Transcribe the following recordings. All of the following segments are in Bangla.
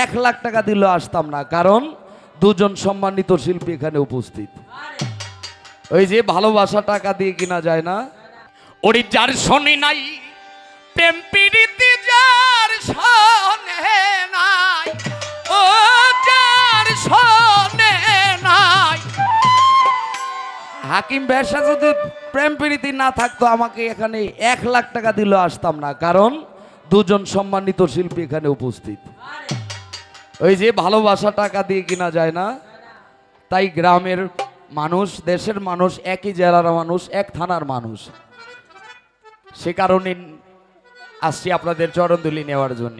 এক লাখ টাকা দিলেও আসতাম না কারণ দুজন সম্মানিত শিল্পী এখানে উপস্থিত। ওই যে ভালোবাসা টাকা দিয়ে কিনা যায় না। ওরে যার শোনে নাই প্রেম প্রীতি যার শোনে নাই ও যার শোনে নাই। হাকিম ব্যবসা যদি প্রেম প্রীতি না থাকতো আমাকে এখানে এক লাখ টাকা দিলেও আসতাম না কারণ দুজন সম্মানিত শিল্পী এখানে উপস্থিত। ওই যে ভালোবাসা টাকা দিয়ে কিনা যায় না? তাই গ্রামের মানুষ, দেশের মানুষ, একই জেলার মানুষ, এক থানার মানুষ। সে কারণে আসছি আপনাদের চরণদুলি নেওয়ার জন্য।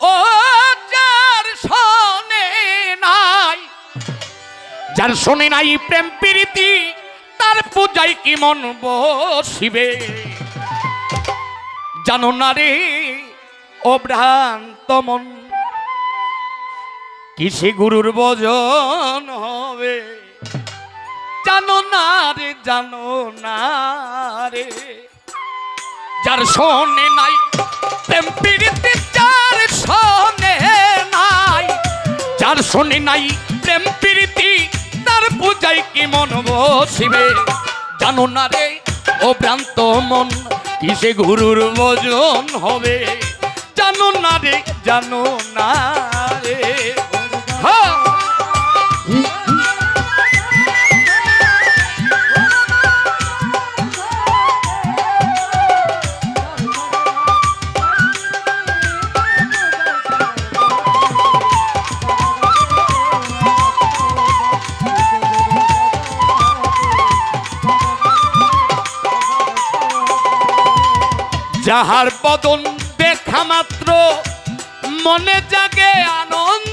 ও যার শোনে নাই, যার শোনে নাই প্রেম প্রীতি, তার পূজায় কি মন বসিবে? জানো না রে, ও ভ্রান্ত মন। কিসে গুরুর বজন হবে? জানো না রে, জানো না রে। যার শোনে নাই, প্রেম প্রীতি, যার শোনে নাই। যার শোনে নাই, প্রেম প্রীতি, তার পূজায় কি মন বসিবে? জানো না রে, ও ভ্রান্ত মন। কিসে গুরুর মজন হবে? জানো না রে জানো না। যাহার বদন দেখা মাত্র মনে জাগে আনন্দ।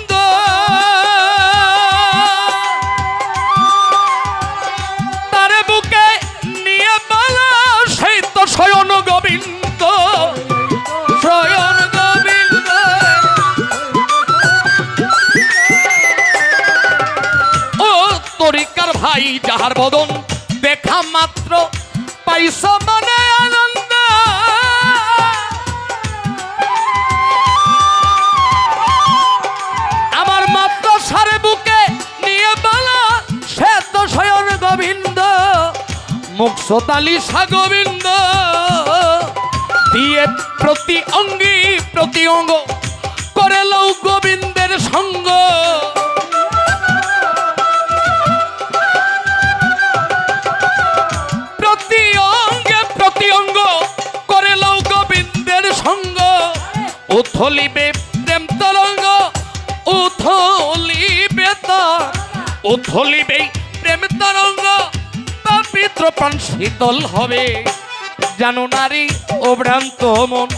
মুখ সোতালি সা গোবিন্দ দিয়ে প্রতি অঙ্গি প্রতি অঙ্গ করে লও গোবিন্দের সঙ্গ। প্রতি অঙ্গে প্রতি অঙ্গ করে লও গোবিন্দের সঙ্গ। উথলিবে প্রেম তরঙ্গ, উথলিবে তর, উথলিবে প্রেম তরঙ্গ। পবিত্র প্রাণ শীতল হবে। যেন নারী ও ভ্রান্ত মন,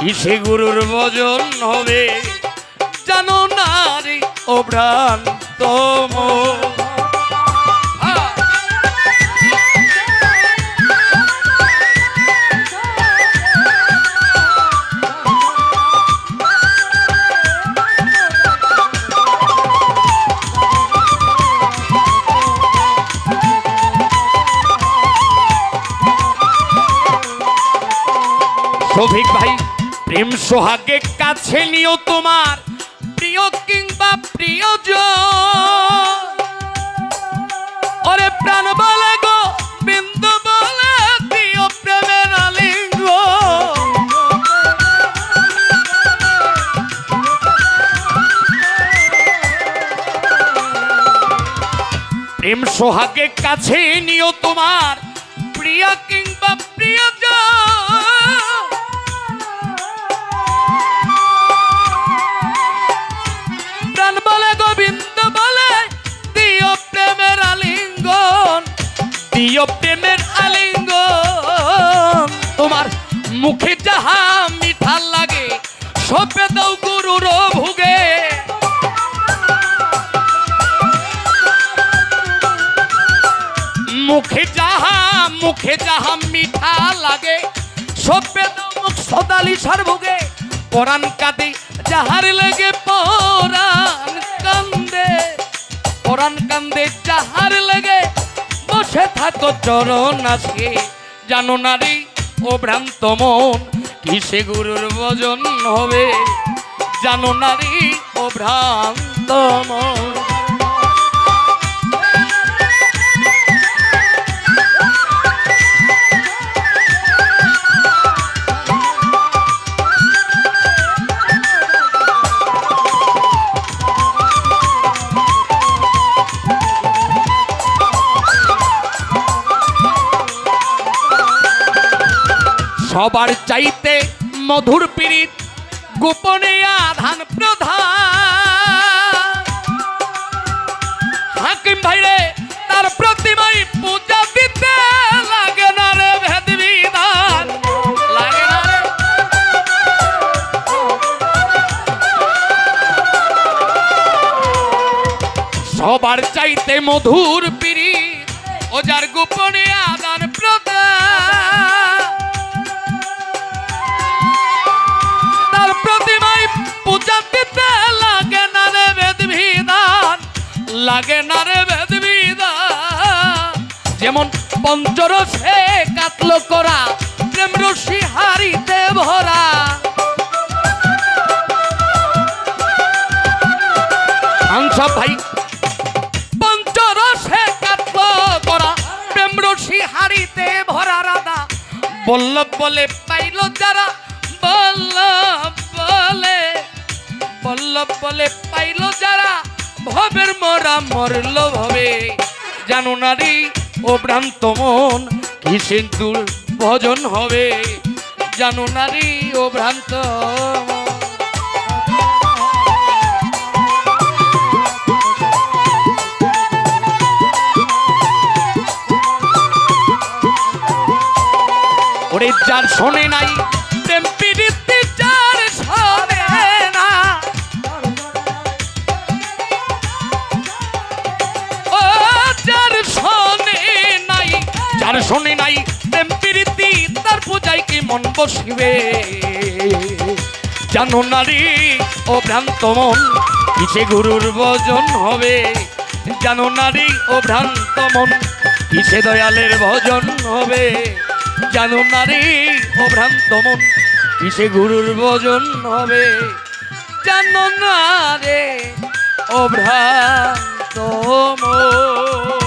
কিসে গুরুর বজন হবে? যেন নারী ও ভ্রান্ত মন সোহাগে কাছে নিও তোমার প্রিয় কিংবা প্রিয়জন। ওরে প্রাণ বলে গো, বিন্দু বলে দিও প্রেমের আলিঙ্গ। প্রেম সোহাগে কাছে নিও তোমার প্রিয়া কিংবা প্রাণ বলে, গোবিন্দ বলে, দিও প্রেমের আলিঙ্গন, দিও প্রেমের আলিঙ্গন। তোমার মুখে যাহা মিঠা লাগে, সপে দাও গুরুর ভুগে মুখে যাহা মুখে যাহা মিঠা লাগে, সপে দাও মুখ সদালি সর্বগে পরাণ কাঁদে যাহার লেগে পরাণ কান্দে পরাণ কান্দে যাহার লেগে বসে থাকো চরণ আসে জানো নারী ও ভ্রান্ত মন, কিসে গুরুর ভজন হবে জানো নারী ও ভ্রান্ত মন। সবার চাইতে মধুর পীড়িত, গোপনে আধান প্রধান। ভাইরে, তার প্রতিমাই পূজা দিতে লাগে না সবার চাইতে মধুর পিড়ি ও যার গোপনে আদান প্রদান লাগে না রে বেদ বিধান যেমন পঞ্চরসে কাতল করা, প্রেম রশি হারিতে ভরা। আংসা ভাই। পঞ্চরসে কাতল করা, প্রেম রশি হারিতে ভরা রাধা। বল্লভ বলে পাইল যারা, বল্লভ বলে বল্লভ বলে পাইল যারা ভবের মরা মরল ভবে। জানো নারী ও ভ্রান্ত মন, কি সিন্দুর ভজন হবে? জানো নারী ও ভ্রান্ত ওরে যার শোনে নাই যার শোনে নাই, প্রেম পীড়িতি তার পূজায় কি মন বসিবে? জানো নারী, ও ভ্রান্ত মন, কিসে গুরুর ভজন হবে? জানো নারী, ও ভ্রান্ত মন, কিসে দয়ালের ভজন হবে? জানো নারী, ও ভ্রান্ত মন, কিসে গুরুর ভজন হবে? জানো না রে ও ভ্রান্ত মন।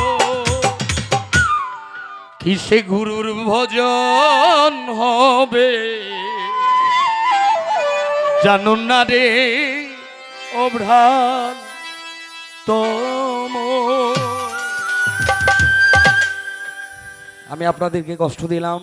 কিসে গুরুর ভজন হবে। জানো না রে ও তম। আমি আপনাদেরকে কষ্ট দিলাম।